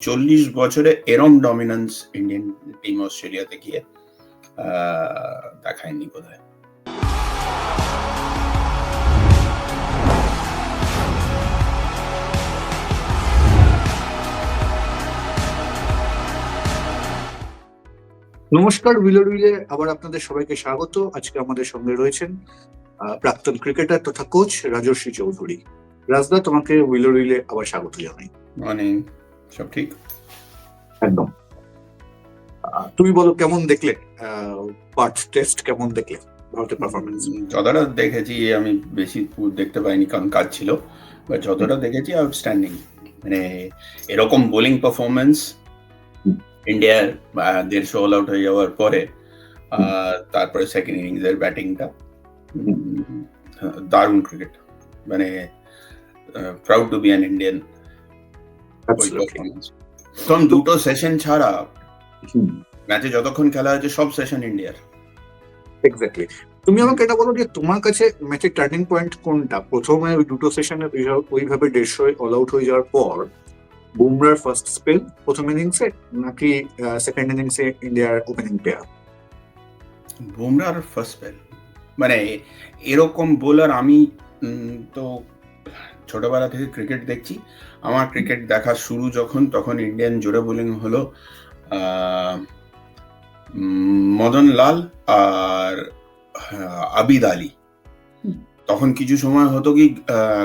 চল্লিশ বছরে এরম ডমিনেন্স ইন্ডিয়ান টিম অস্ট্রেলিয়াতে গিয়ে দেখায়নি বোধ হয় নমস্কার উইলো উইলে আবার আপনাদের সবাইকে স্বাগত। আজকে আমাদের সঙ্গে রয়েছেন প্রাক্তন ক্রিকেটার তথা কোচ রাজস্বী চৌধুরী। রাজদা তোমাকে উইলো উইলে আবার স্বাগত জানাই। মানে সব ঠিক? একদম। তুমি বলো কেমন দেখলে? পার্ট টেস্ট কেমন দেখলে? ভারতের পারফরমেন্স যতটা দেখেছি আমি বেশি দেখতে পাইনি কারণ কাজ ছিল। বা যতটা দেখেছি আউটস্ট্যান্ডিং মানে এরকম বোলিং পারফরমেন্স। ইন্ডিয়ার দেড়শো অল আউট হয়ে যাওয়ার পরে তারপরে সেকেন্ড ইনিংস এর ব্যাটিংটা দারুণ ক্রিকেট মানে proud to be an Indian কারণ দুটো সেশন ছাড়া ম্যাচে যতক্ষণ খেলা হয়েছে সব সেশন ইন্ডিয়ার এক্স্যাক্টলি তুমি আমাকে এটা বলো যে তোমার কাছে ম্যাচের টার্নিং পয়েন্ট কোনটা? প্রথমে ওই দুটো সেশনে ওইভাবে দেড়শো অল আউট হয়ে যাওয়ার পর বুমরার ফার্স্ট স্পেল প্রথম ইনিংসে নাকি সেকেন্ড ইনিংসে ইন্ডিয়ার ওপেনিং প্লেয়ার বুমরার ফার্স্ট স্পেল মানে এরকম বোলার আমি তো ছোটবেলা থেকে ক্রিকেট দেখছি। আমার ক্রিকেট দেখা শুরু যখন তখন ইন্ডিয়ান জোরে বোলিং হলো মদন লাল আর আবিদ আলী। তখন কিছু সময় হতো কি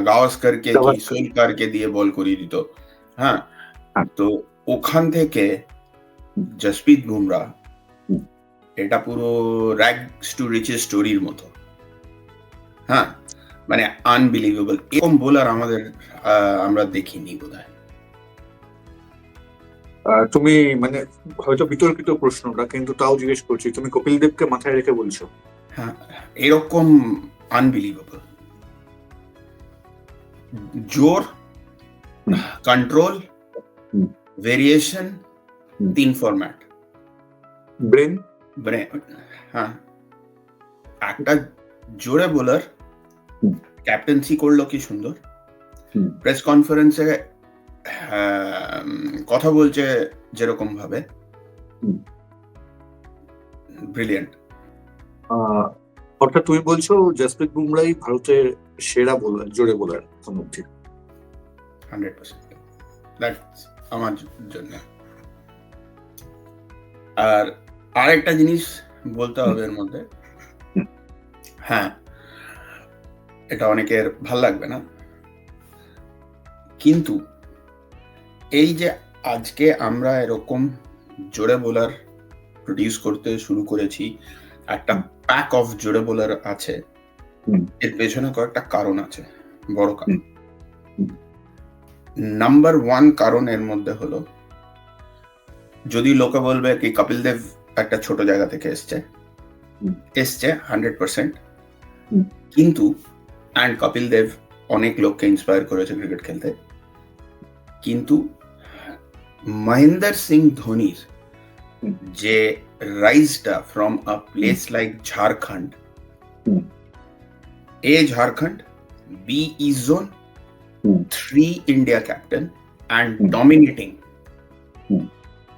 গাওয়াস্করকে কি। সোলকারকে দিয়ে বল করিয়ে দিত। হ্যাঁ? হ্যাঁ। তো ওখান থেকে। জসপ্রীত বুমরা এটা পুরো র্যাগস টু রিচেস স্টোরির মতো। হ্যাঁ? মানে আনবিলিভেবল এরকম বোলার আমাদের আমরা দেখিনি বোধ তুমি মানে হয়তো বিতর্কিত প্রশ্নটা কিন্তু তাও জিজ্ঞেস করছি তুমি কপিল দেবকে মাথায় রেখে বলছো? হ্যাঁ এরকম আনবিলিভেবল জোর কন্ট্রোল ভেরিয়েশন। তিন ফরম্যাট ব্রেন মানে হ্যাঁ। একটা জোরে বোলার। ক্যাপ্টেন্সি করল কি সুন্দর? প্রেস কনফারেন্সে কথা বলছে যেরকম ভাবে। ব্রিলিয়েন্ট অর্থাৎ তুমি বলছো জসপ্রীত বুমরাই ভারতের সেরা বোলার জোরে বোলার অব্দি হান্ড্রেড পার্সেন্ট আমার জন্য। আর আরেকটা জিনিস বলতে হবে এর মধ্যে। হ্যাঁ এটা অনেকের ভালো লাগবে না। কিন্তু এই যে আজকে আমরা এরকম জোরে বোলার প্রডিউস করতে শুরু করেছি একটা প্যাক অফ জোরে বোলার আছে এর পেছনে কয়েকটা কারণ আছে বড় কারণ। নাম্বার ওয়ান কারণ এর মধ্যে হলো যদি লোকে বলবে কি কপিল দেব একটা ছোট জায়গা থেকে এসছে। এসছে হান্ড্রেড পার্সেন্ট কিন্তু অ্যান্ড কপিল দেব অনেক লোককে ইন্সপায়ার করেছে ক্রিকেট খেলতে কিন্তু মহেন্দ্র সিং ধোনির হুম। যে রাইজটা from a place like Jharkhand hmm. A Jharkhand B is zone hmm. Three India captain and hmm. Dominating hmm.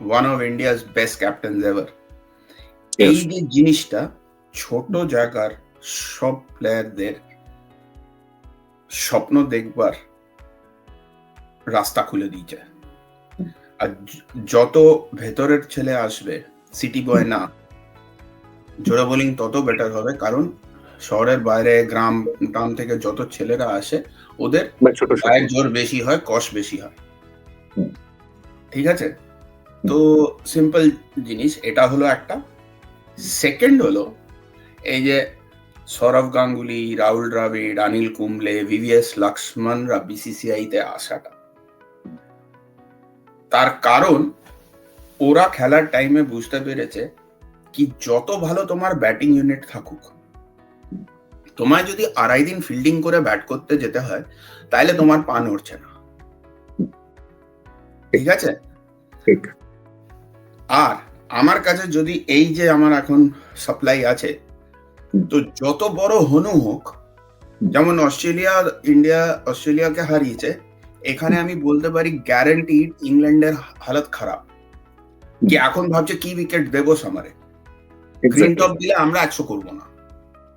One of India's best captain ever এই যে জিনিসটা ছোট জায়গার সব প্লেয়ারদের স্বপ্ন দেখবার রাস্তা খুলে দিয়েছে। আর যত ভেতরের ছেলে আসবে সিটি বয় না জোরে বোলিং তত বেটার হবে। কারণ শহরের বাইরে গ্রাম গ্রাম থেকে যত ছেলেরা আসে ওদের বা গায়ের জোর বেশি হয় কষ বেশি হয়। ঠিক আছে? তো সিম্পল জিনিস এটা হলো একটা। সেকেন্ড হলো এই যে সৌরভ গাঙ্গুলি রাহুল দ্রাবিড় অনিল কুম্বলে ভিভিএস লক্ষ্মণরা বিসিসিআই তে আসাটা। তার কারণ ওরা খেলার টাইমে বুঝতে পেরেছে কি যত ভালো তোমার ব্যাটিং ইউনিট থাকুক তোমায় যদি আড়াই দিন ফিল্ডিং করে ব্যাট করতে যেতে হয় তাহলে তোমার পা নড়ছে না। ঠিক আছে? আর আমার কাছে যদি এই যে আমার এখন সাপ্লাই আছে। তো যত বড় হনু হোক যেমন অস্ট্রেলিয়া ইন্ডিয়া অস্ট্রেলিয়াকে হারিয়েছে এখানে আমি বলতে পারি গ্যারান্টিড ইংল্যান্ডের হালত খারাপ। কি এখন ভাবছে কি উইকেট দেবো সামারে গ্রিন টপ দিলে আমরা একশো করব না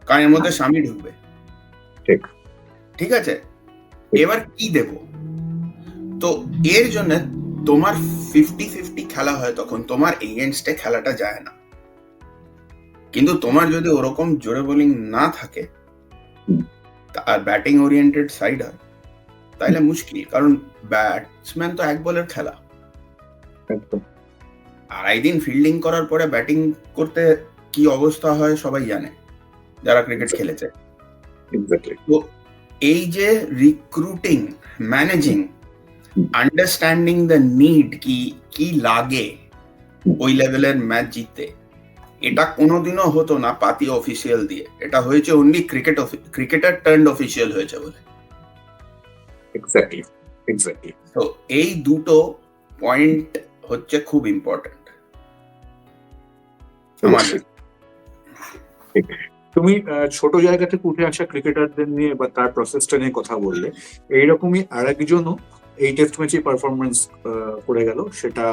কারণ এর মধ্যে স্বামী ঢুকবে। ঠিক। ঠিক আছে? এবার কি দেব? তো এর জন্য তোমার ফিফটি ফিফটি খেলা হয় তখন তোমার এগেনস্টে খেলাটা যায় না। কিন্তু তোমার যদি ওরকম জোরে বোলিং না থাকে আর ব্যাটিং ওরিয়েন্টেড সাইড হয় তাহলে মুশকিল কারণ ব্যাটসম্যান তো এক বলের খেলা। আড়াই দিন ফিল্ডিং করার পরে ব্যাটিং করতে কি অবস্থা হয় সবাই জানে যারা ক্রিকেট খেলেছে। তো এই যে recruiting managing understanding the need কি কি লাগে ওই লেভেলের ম্যাচ জিততে এটা কোনোদিনও হতো না পাতি অফিসিয়াল দিয়ে। এটা হয়েছে only cricket cricketer turn official হয়েছে বলে। এক্স্যাক্টলি এক্স্যাক্টলি তো এই দুটো পয়েন্ট হচ্ছে খুব ইম্পর্টেন্ট তুমি ছোট জায়গা থেকে উঠে আসা ক্রিকেটারদের নিয়ে বা তার প্রসেসটা নিয়ে কথা বললে এইরকমই আর একজনও এই টেস্ট ম্যাচে পারফরমেন্স করে গেল সেটা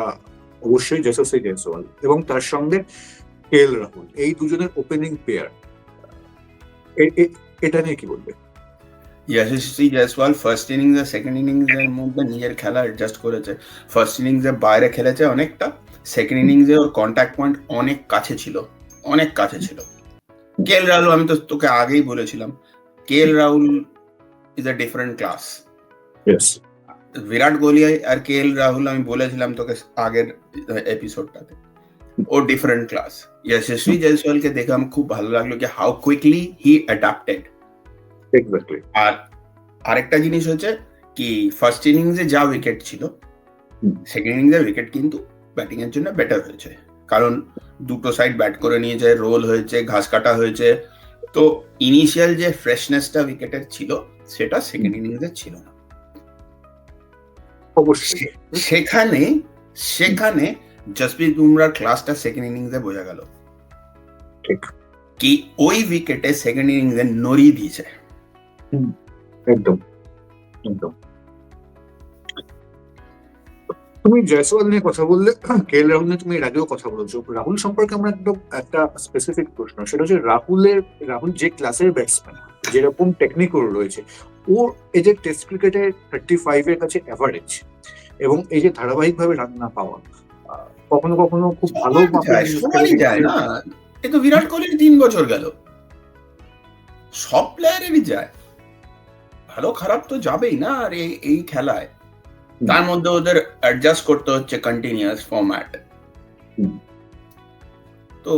অবশ্যই যশস্বী জয়সওয়াল এবং তার সঙ্গে কে এল রাহুল এই দুজনের ওপেনিং পেয়ার এটা নিয়ে কি বলবে? যশস্বী জয়সওয়াল ফার্স্ট ইনিংস আর সেকেন্ড ইনিংস এর মধ্যে নিজের খেলা অ্যাডজাস্ট করেছে। ফার্স্ট ইনিংসে বাইরে খেলেছে অনেকটা সেকেন্ড ইনিংসে ওর কন্ট্যাক্ট পয়েন্ট অনেক কাছে ছিল অনেক কাছে ছিল। কে এল রাহুল আমি তো তোকে আগেই বলেছিলাম K L Rahul is a different class Virat Kohli R K L Rahul আমি বলেছিলাম তোকে আগের এপিসোডটাতে ও ডিফারেন্ট ক্লাস যশস্বী জয়সওয়ালকে দেখে আমার খুব ভালো লাগল কি how quickly he adapted exactly আর আরেকটা জিনিস হচ্ছে কি ফার্স্ট ইনিংসে যা উইকেট ছিল সেকেন্ড ইনিংসে উইকেট কিন্তু ব্যাটিং এর জন্য বেটার হয়েছে। কারণ দুটো সাইড ব্যাট করে নিয়েছে রোল হয়েছে ঘাস কাটা হয়েছে। তো ইনিশিয়াল যে ফ্রেশনেসটা উইকেটের ছিল সেটা সেকেন্ড ইনিংসে ছিল না। অবশ্যই। সেখানে সেখানে জসপ্রীত বুমরার ক্লাসটা সেকেন্ড ইনিংসে বোঝা গেল। ঠিক। কি ওই উইকেটে সেকেন্ড ইনিংসে নড়িয়ে দিয়েছে? একদম একদম। তুমি জয়সওয়াল নিয়ে কথা বললে কে এল রাহুল নিয়ে তুমি এর আগেও কথা বলেছ। রাহুল সম্পর্কে আমার একদম একটা স্পেসিফিক প্রশ্ন সেটা হচ্ছে রাহুলের রাহুল যে ক্লাসের ব্যাটসম্যান যেরকম টেকনিক ওর রয়েছে ওর এই যে টেস্ট ক্রিকেটে থার্টি ফাইভ এর কাছে অ্যাভারেজ এবং এই যে ধারাবাহিকভাবে রান না পাওয়া কখনো কখনো খুব ভালো যায়, না। এ তো বিরাট কোহলির তিন বছর গেল। সব প্লেয়ারেরই যায়। ভালো খারাপ তো যাবেই না আর এই খেলায়। তার মধ্যে ওদের অ্যাডজাস্ট করতে হচ্ছে কন্টিনিউয়াস ফরম্যাট তো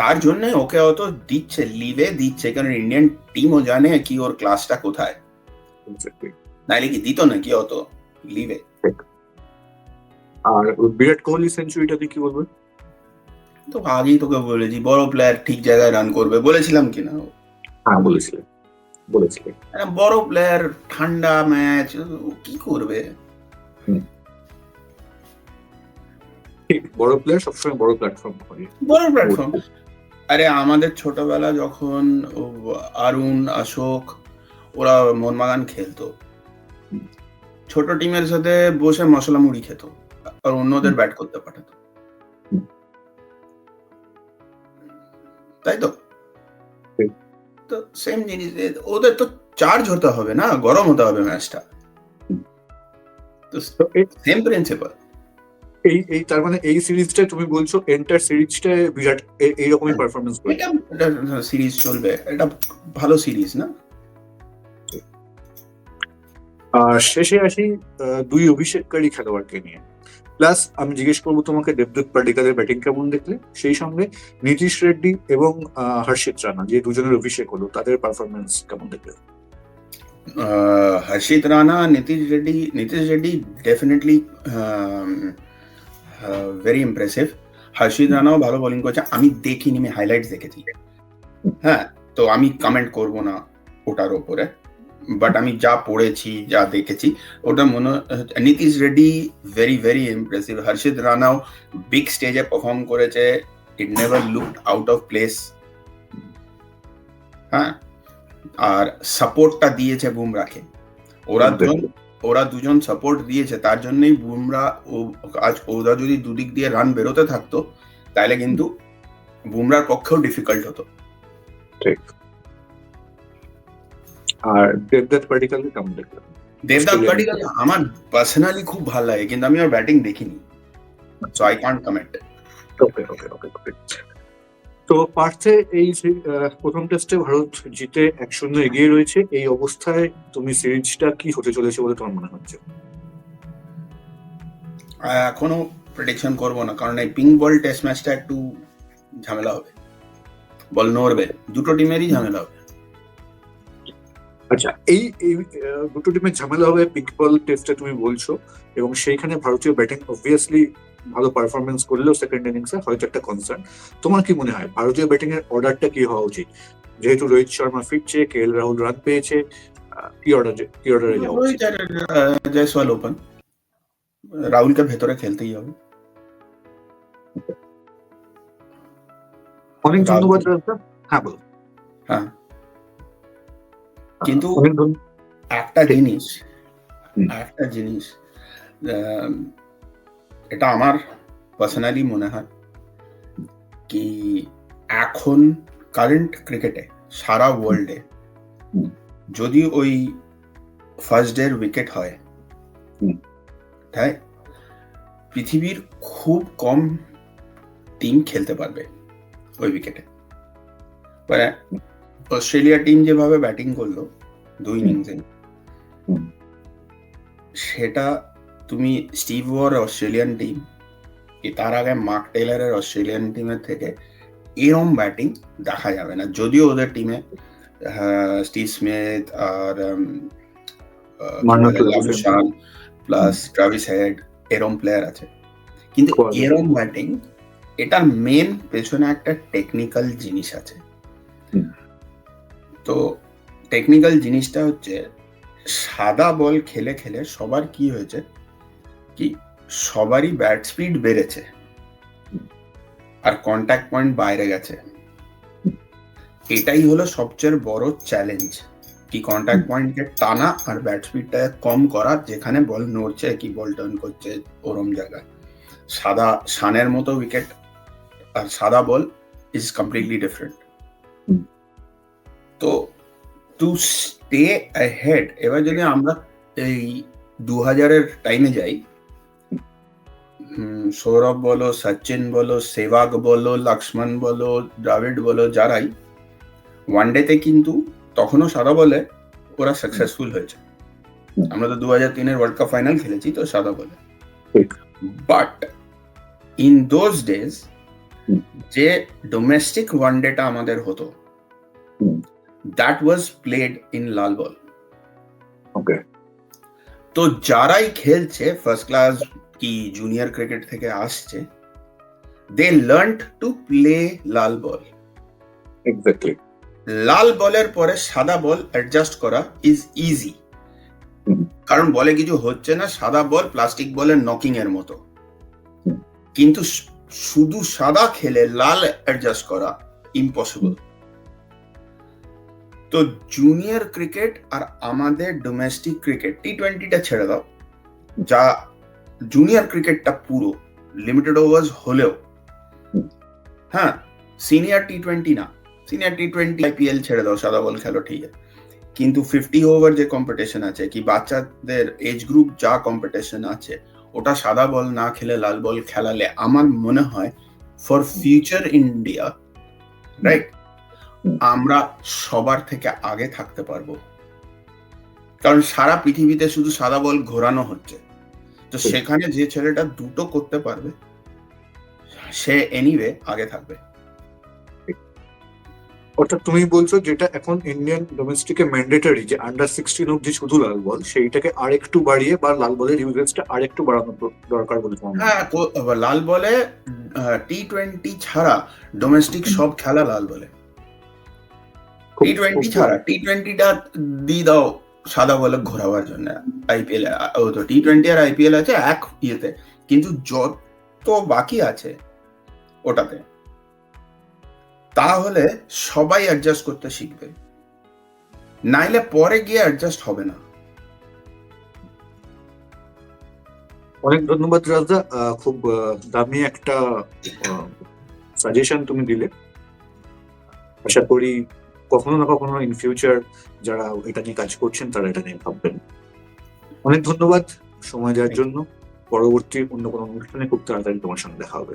তার জন্য ওকে অত দিচ্ছে লিভে দিচ্ছে কারণ ইন্ডিয়ান টিমও জানে কি ওর ক্লাসটা কোথায়. নাইলে কি দিত নাকি অত লিভে আর বিরাট কোহলি সেঞ্চুরিটা কি বলবে? তো আগেই তোকে বলেছি বড় প্লেয়ার ঠিক জায়গায় রান করবে। বলেছিলাম কিনা হ্যাঁ বলেছিলেন বড় প্লেয়ার ঠান্ডা ম্যাচ কি করবে? বড় প্লেয়ার সবসময় বড় প্ল্যাটফর্ম হয়। বড় প্ল্যাটফর্ম আরে আমাদের ছোটবেলা যখন ও আরুণ অশোক ওরা মোহনবাগান খেলতো। ছোট টিমের সাথে বসে মশলা মুড়ি খেত। আর অন্যদের ব্যাট করতে পাঠাতো। তাই তো? তো সেম জিনিস ওদের তো চার্জ হতে হবে না গরম হতে হবে ম্যাচটা তো সেম প্রিন্সিপাল এই এই তার মানে এই সিরিজটা তুমি বলছো এন্টার সিরিজটা বিরাট এইরকমই পারফরমেন্স করে। এটা সিরিজ চলবে এটা ভালো সিরিজ না? আর শেষে আসি দুই অভিষেককারী খেলোয়াড়কে নিয়ে। প্লাস আমি জিজ্ঞেস করব তোমাকে দেবদূত পাটিকালের ব্যাটিং কেমন দেখলে? সেই সঙ্গে নীতিশ রেড্ডি এবং হর্ষিত রানা যে দুজনের অভিষেক হলো তাদের পারফরমেন্স কেমন দেখলে? Rana, Nitish Reddy, Nitish Reddy definitely um, uh, very হর্ষিত রানাও ভালো বোলিং করছে। আমি দেখিনি আমি হাইলাইটস দেখেছি। হ্যাঁ তো আমি কমেন্ট করব না ওটার ওপরে বাট আমি যা পড়েছি যা দেখেছি ওটা মনে Nitish Reddy very very impressive Harshit রানাও big স্টেজে পারফর্ম করেছে। It never look out of place হ্যাঁ? আর সাপোর্টটা দিয়েছে বুমরাকে। ওরা দুজন ওরা দুজন সাপোর্ট দিয়েছে। তার জন্যই বুমরা ও আজ ওরা যদি দুদিক দিয়ে রান বেরোতে থাকতো তাহলে কিন্তু বুমরার পক্ষেও ডিফিকাল্ট হতো। ঠিক। আর দেবদত্ত পার্টিকালকে কেমন দেখলাম দেবদাস পাডিকাল আমার পার্সোনালি খুব ভালো লাগে কিন্তু আমি ওর ব্যাটিং দেখিনি। So I can't comment okay okay okay okay তো পার্থে এই প্রথম টেস্টে ভারত জিতে এক শূন্য এগিয়ে রয়েছে। এই অবস্থায় তুমি সিরিজটা কি হতে চলেছে বলে তোমার মনে হচ্ছে? এখনও প্রেডিকশন করব না কারণ এই পিঙ্ক বল টেস্ট ম্যাচটা একটু ঝামেলা হবে। বল নড়বে দুটো টিমেরই ঝামেলা হবে। আচ্ছা এই এই দুটো টিমের ঝামেলা হবে পিক বল টেস্টে তুমি বলছো এবং সেইখানে ভারতীয় ব্যাটিং অবভিয়াসলি ভালো পারফরমেন্স করলেও সেকেন্ড ইনিংসে হয়তো একটা কনসার্ন তোমার কি মনে হয় ভারতীয় ব্যাটিং এর অর্ডারটা কি হওয়া উচিত? যেহেতু রোহিত শর্মা ফিরছে কে এল রাহুল রান পেয়েছে কি অর্ডার কি অর্ডারে যাওয়া উচিত? জয়সওয়াল ওপেন রাহুলকে ভেতরে খেলতেই হবে। অনেক ধন্যবাদ হ্যাঁ বলো। হ্যাঁ। কিন্তু একটা জিনিস একটা জিনিস এটা আমার পার্সোনালি মনে হয় কি এখন কারেন্ট ক্রিকেটে সারা ওয়ার্ল্ডে। যদি ওই ফার্স্ট ডের উইকেট হয়। তাই পৃথিবীর খুব কম টিম খেলতে পারবে ওই উইকেটে অস্ট্রেলিয়া টিম যেভাবে ব্যাটিং করল দুই ইনিংসে সেটা তুমি স্টিভ ওয়ার অস্ট্রেলিয়ান টিম তার আগে মার্ক টেলারের অস্ট্রেলিয়ান টিমের থেকে এরম ব্যাটিং দেখা যাবে না। যদিও ওদের টিমে স্টিভ স্মিথ আর প্লাস ট্রাভিস হেড এরম প্লেয়ার আছে। কিন্তু. এরম ব্যাটিং এটার মেন পেছনে একটা টেকনিক্যাল জিনিস আছে। তো টেকনিক্যাল জিনিসটা হচ্ছে, সাদা বল খেলে খেলে সবার কি হয়েছে? কি সবারই ব্যাট স্পিড বেড়েছে। আর কন্ট্যাক্ট পয়েন্ট বাইরে গেছে। এটাই হলো সবচেয়ে বড় চ্যালেঞ্জ কি কন্ট্যাক্ট পয়েন্টকে টানা আর ব্যাট স্পিডটা কম করা, যেখানে বল নড়ছে, কি বল টার্ন করছে, ওরম জায়গায়। সাদা, সানের মতো উইকেট আর সাদা বল ইজ কমপ্লিটলি ডিফারেন্ট। তো টু স্টে হেড এবার যদি আমরা এই দু হাজারের টাইমে যাই সৌরভ বলো সচিন বলো সেবাগ বলো লক্ষ্মণ বলো দ্রাবিড বলো যারাই ওয়ানডেতে কিন্তু তখনও সাদা বলে ওরা সাকসেসফুল হয়েছে। আমরা তো দু হাজার তিনের ওয়ার্ল্ড কাপ ফাইনাল খেলেছি তো সাদা বলে। বাট ইন দোজ ডেজ যে ডোমেস্টিক ওয়ানডেটা আমাদের হতো দ্যাট ওয়াজ প্লেড ইন লাল বল ওকে তো যারাই খেলছে ফার্স্ট ক্লাস কি জুনিয়র ক্রিকেট থেকে আসছে দে লার্ন টু প্লে লাল বল এক্স্যাক্টলি লাল বলের পরে সাদা বল অ্যাডজাস্ট করা ইজ ইজি। কারণ বলে কিছু হচ্ছে না সাদা বল প্লাস্টিক বলের নকিং এর মতো। কিন্তু শুধু সাদা খেলে লাল অ্যাডজাস্ট করা ইম্পসিবল তো জুনিয়র ক্রিকেট আর আমাদের ডোমেস্টিক ক্রিকেট টি টোয়েন্টিটা ছেড়ে দাও। যা জুনিয়র ক্রিকেটটা পুরো লিমিটেড ওভার্স হলেও। হ্যাঁ সিনিয়র টি টোয়েন্টি না। সিনিয়র টি টোয়েন্টি আইপিএল ছেড়ে দাও, সাদা বল খেলো, ঠিক আছে। কিন্তু ফিফটি ওভার যে কম্পিটিশন আছে, কি বাচ্চাদের এজ গ্রুপ যা কম্পিটিশন আছে, ওটা সাদা বল না খেলে লাল বল খেলালে আমার মনে হয় ফর ফিউচার ইন্ডিয়া রাইট। আমরা সবার থেকে আগে থাকতে পারব। কারণ সারা পৃথিবীতে শুধু সাদা বল ঘোরানো হচ্ছে। তো সেখানে যে ছেলেটা দুটো করতে পারবে সে এনিওয়ে আগে থাকবে। অর্থাৎ তুমি বলছো যেটা এখন ইন্ডিয়ান ডোমেস্টিকে ম্যান্ডেটরি যে আন্ডার সিক্সটিন অব্দি শুধু লাল বল সেইটাকে আরেকটু বাড়িয়ে বা লাল বলের ইউজেসটা আরেকটু বাড়ানো দরকার বলে হয়? লাল বলে টি টোয়েন্টি ছাড়া ডোমেস্টিক সব খেলা লাল বলে। টি টোয়েন্টি ছাড়া টি টোয়েন্টিটা দিয়ে দাও সাদা বলে ঘোরাবার জন্য। আইপিএল ও তো টি টোয়েন্টি আর আইপিএল আছে এক ইয়েতে। কিন্তু যত বাকি আছে ওটাতে তাহলে সবাই অ্যাডজাস্ট করতে শিখবে। নাইলে পরে গিয়ে অ্যাডজাস্ট হবে না। অনেক ধন্যবাদ আহ, খুব দামি একটা সাজেশন তুমি দিলে। আশা করি কখনো না কখনো ইন ফিউচার যারা এটা নিয়ে কাজ করছেন তারা এটা নিয়ে ভাববেন। অনেক ধন্যবাদ সময় দেওয়ার জন্য। পরবর্তী অন্য কোনো অনুষ্ঠানে খুব তাড়াতাড়ি তোমার সঙ্গে দেখা হবে।